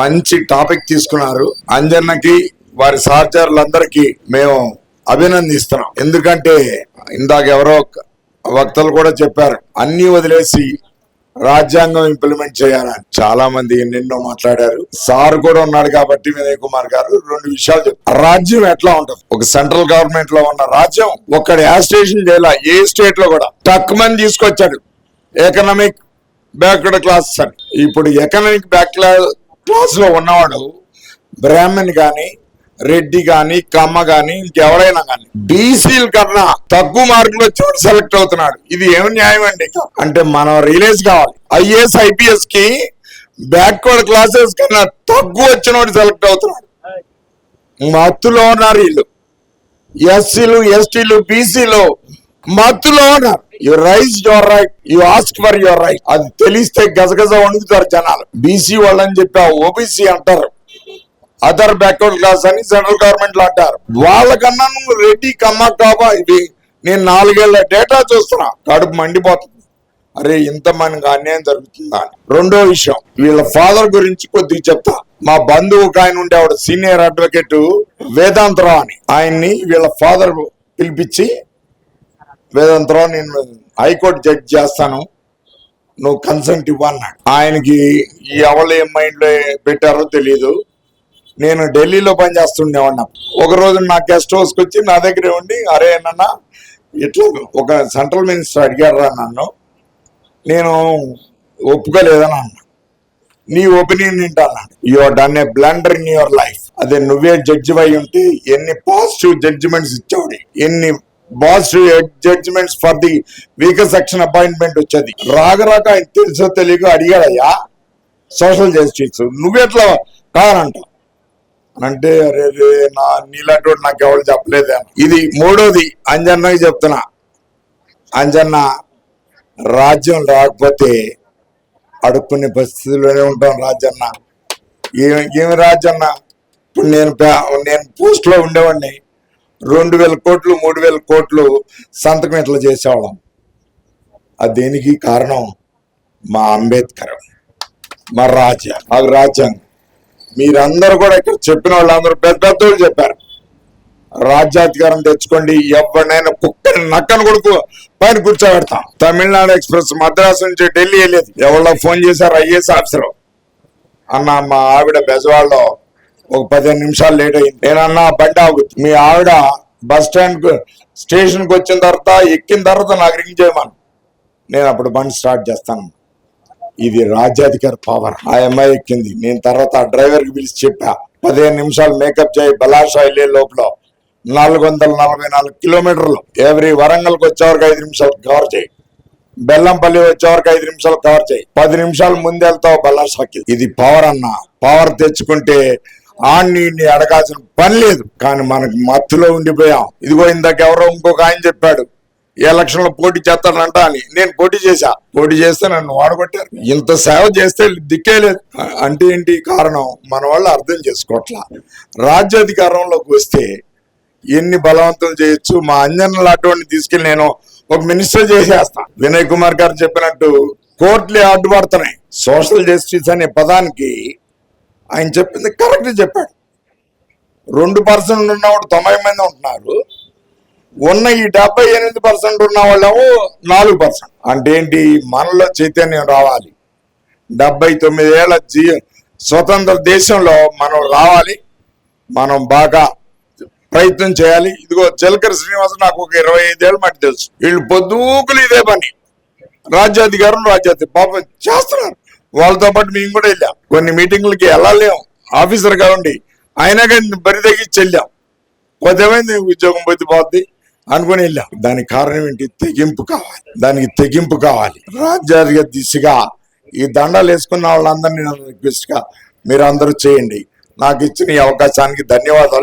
మంచి టాపిక్ తీసుకున్నారు. అంజన్నకి వారి సహచరులందరికీ మేము అభినందిస్తున్నాం. ఎందుకంటే ఇందాక ఎవరో వక్తలు కూడా చెప్పారు అన్ని వదిలేసి రాజ్యాంగం ఇంప్లిమెంట్ చేయాలని. చాలా మంది ఎన్నెన్నో మాట్లాడారు. సార్ కూడా ఉన్నాడు కాబట్టి వినయ్ కుమార్ గారు రెండు విషయాలు చెప్పారు రాజ్యం ఎట్లా ఉంటుంది? ఒక సెంట్రల్ గవర్నమెంట్లో ఉన్న రాజ్యం ఒక్కడి యాస్టేషన్ చేయాల ఏ స్టేట్లో కూడా. తక్కువ మంది తీసుకొచ్చాడు. ఎకనామిక్ బ్యాక్వర్డ్ క్లాస్ అని. ఇప్పుడు ఎకనామిక్ బ్యాక్ క్లాస్లో ఉన్నవాడు బ్రాహ్మణ్ గాని రెడ్డి గాని కమ్మ గాని ఇంకెవరైనా గాని బీసీల కన్నా తక్కువ మార్కులు వచ్చేవాడు సెలెక్ట్ అవుతున్నాడు. ఇది ఏమి న్యాయం అండి? అంటే మనం రిలీజ్ కావాలి. ఐఏఎస్ ఐపీఎస్కి బ్యాక్వర్డ్ క్లాసెస్ కన్నా తక్కువ వచ్చినవాడు సెలెక్ట్ అవుతున్నాడు. మత్తులో ఉన్నారు వీళ్ళు. ఎస్సీలు ఎస్టీలు బీసీలు మత్తులో ఉన్నారు. You raise your right you ask for your right అది తెలిస్తే గజగజ వణుకుతారు జనాలు. బీసీ వాళ్ళని చెప్పి ఓబీసీ అంటారు. అదర్ బ్యాక్వర్డ్ క్లాస్ అని సెంట్రల్ గవర్నమెంట్లో అంటారు. వాళ్ళకన్నా నువ్వు రెడ్డి కమ్మ కాబా ఇది నేను నాలుగేళ్ళ డేటా చూస్తున్నా. కడుపు మండిపోతుంది. అరే ఇంత మనకు అన్యాయం జరుగుతుందా అని. రెండో విషయం వీళ్ళ ఫాదర్ గురించి కొద్దిగా చెప్తా. మా బంధువు ఆయన ఉండే ఆవిడ సీనియర్ అడ్వకేట్ వేదాంతరావు అని. ఆయన్ని వీళ్ళ ఫాదర్ పిలిపించి వేదాంతరావు నేను హైకోర్టు జడ్జి చేస్తాను. నువ్వు కన్సెంట్ ఇవ్వన్నాడు ఆయనకి ఈ ఎవరు ఏం మైండ్లో పెట్టారో తెలియదు నేను ఢిల్లీలో పనిచేస్తుండేవాడిని ఒక రోజు నా గెస్ట్ హౌస్కి వచ్చి నా దగ్గరే ఉండి అరే అన్న ఇట్లా ఒక సెంట్రల్ మినిస్టర్ అడిగారు రా నన్ను. నేను ఒప్పుకోలేదని అన్నా. నీ ఒపీనియన్ ఏంటి అన్నాడు. Your done a blunder in your life అదే నువ్వే జడ్జి అయి ఉంటే ఎన్ని పాజిటివ్ జడ్జిమెంట్స్ ఇచ్చావు ఎన్ని boss judgements for the weaker section appointment వచ్చేది. రాగరాక రాక ఆయన తెలుసో తెలియక అడిగాడయ్యా సోషల్ జస్టిస్ నువ్వెట్లా కాదంట అంటే అరే రే నా నీలాంటి వాడు నాకు ఎవరు చెప్పలేదు అని. ఇది మూడోది. అంజన్నకి చెప్తున్నా. అంజన్న రాజ్యం రాకపోతే అడుక్కునే పరిస్థితుల్లోనే ఉంటాం రాజన్న. ఏమి ఏమి రాజన్న? ఇప్పుడు నేను నేను పోస్ట్లో ఉండేవాడిని. రెండు వేల కోట్లు మూడు వేల కోట్లు సంతకం ఇట్లా చేసేవాళ్ళం? అది దేనికి కారణం? మా అంబేద్కర్. మా రాజ్యాంగం మాకు రాజ్యాంగం మీరందరూ కూడా ఇక్కడ చెప్పిన వాళ్ళందరూ పెద్ద పెద్దోళ్ళు చెప్పారు. రాజ్యాధికారం తెచ్చుకోండి ఎవరినైనా కుక్కని నక్కను కొడుకు పైన కూర్చోబెడతాం. తమిళనాడు ఎక్స్ప్రెస్ మద్రాసు నుంచి ఢిల్లీ వెళ్ళేది. ఎవరో ఫోన్ చేశారు ఐఏఎస్ ఆఫీసర్. అన్న మా ఆవిడ బెజవాడలో ఒక పదిహేను నిమిషాలు లేట్ అయింది నేనన్నా బండి ఆగుతుంది మీ ఆవిడ బస్ స్టాండ్ స్టేషన్కి స్టేషన్ వచ్చిన తర్వాత ఎక్కిన తర్వాత నాకు రింగ్ చేయమని. నేను అప్పుడు బండి స్టార్ట్ చేస్తాను. ఇది రాజ్యాధికారి పవర్ ఆ అమ్మాయి ఎక్కింది. నేను తర్వాత ఆ డ్రైవర్కి పిలిచి చెప్పా. పదిహేను నిమిషాలు మేకప్ చేయి బలాషా వెళ్ళే లోపల. నాలుగు వందల నలభై నాలుగు కిలోమీటర్లు. ఎవరి వరంగల్కి వచ్చేవరకు ఐదు నిమిషాలు కవర్ చేయి. బెల్లంపల్లి వచ్చేవరకు ఐదు నిమిషాలు కవర్ చేయి. పది నిమిషాలు ముందు వెళ్తావు బల్లాషాకి ఇది పవర్ అన్న. పవర్ తెచ్చుకుంటే ఆడిని అడగాల్సిన పని లేదు. కానీ మనకు మత్తులో ఉండిపోయాం. ఇదిగో ఇందాక ఎవరో ఇంకొక ఆయన చెప్పాడు ఎలక్షన్లో పోటీ చేస్తానంట అని. నేను పోటీ చేశా. పోటీ చేస్తే నన్ను వాడగొట్టారు. ఇంత సేవ చేస్తే దిక్కే లేదు. అంటే ఏంటి కారణం? మన వాళ్ళు అర్థం చేసుకోవట్లా. రాజ్యాధికారంలోకి వస్తే ఎన్ని బలవంతం చేయొచ్చు? మా అంజన్ అటువంటి తీసుకెళ్ళి నేను ఒక మినిస్టర్ చేసేస్తా. వినయ్ కుమార్ గారు చెప్పినట్టు కోర్టులే అడ్డుపడుతున్నాయి. సోషల్ జస్టిస్ అనే పదానికి ఆయన చెప్పింది కరెక్ట్ చెప్పాడు. రెండు పర్సెంట్ ఉన్నవాడు తొంభై మంది ఉంటున్నారు. ఉన్న ఈ డెబ్బై ఎనిమిది పర్సెంట్ ఉన్న వాళ్ళేమో నాలుగు పర్సెంట్. అంటే ఏంటి? మనలో చైతన్యం రావాలి. డెబ్బై తొమ్మిది ఏళ్ళ జీ స్వతంత్ర దేశంలో మనం రావాలి. మనం బాగా ప్రయత్నం చేయాలి. ఇదిగో జలకర శ్రీనివాస నాకు ఒక ఇరవై ఐదేళ్ళు మట్టి తెలుసు. వీళ్ళు పొద్దుకులు ఇదే పని. రాజ్యాధికారం రాజ్యాధి పాపం చేస్తున్నారు. వాళ్ళతో పాటు మేము కూడా వెళ్ళాం. కొన్ని మీటింగ్లకి వెళ్ళలేము ఆఫీసర్గా ఉండి అయినా కానీ బరి తగ్గించి వెళ్ళాం. కొద్దిమైంది ఉద్యోగం పోతే పోద్ది అనుకుని వెళ్ళాం. దానికి కారణం ఏంటి? తెగింపు కావాలి. దానికి తెగింపు కావాలి. రాజ్యాధిక దిశగా ఈ దండాలు వేసుకున్న వాళ్ళందరినీ రిక్వెస్ట్గా మీరు అందరూ చేయండి. నాకు ఇచ్చిన ఈ అవకాశానికి ధన్యవాదాలు.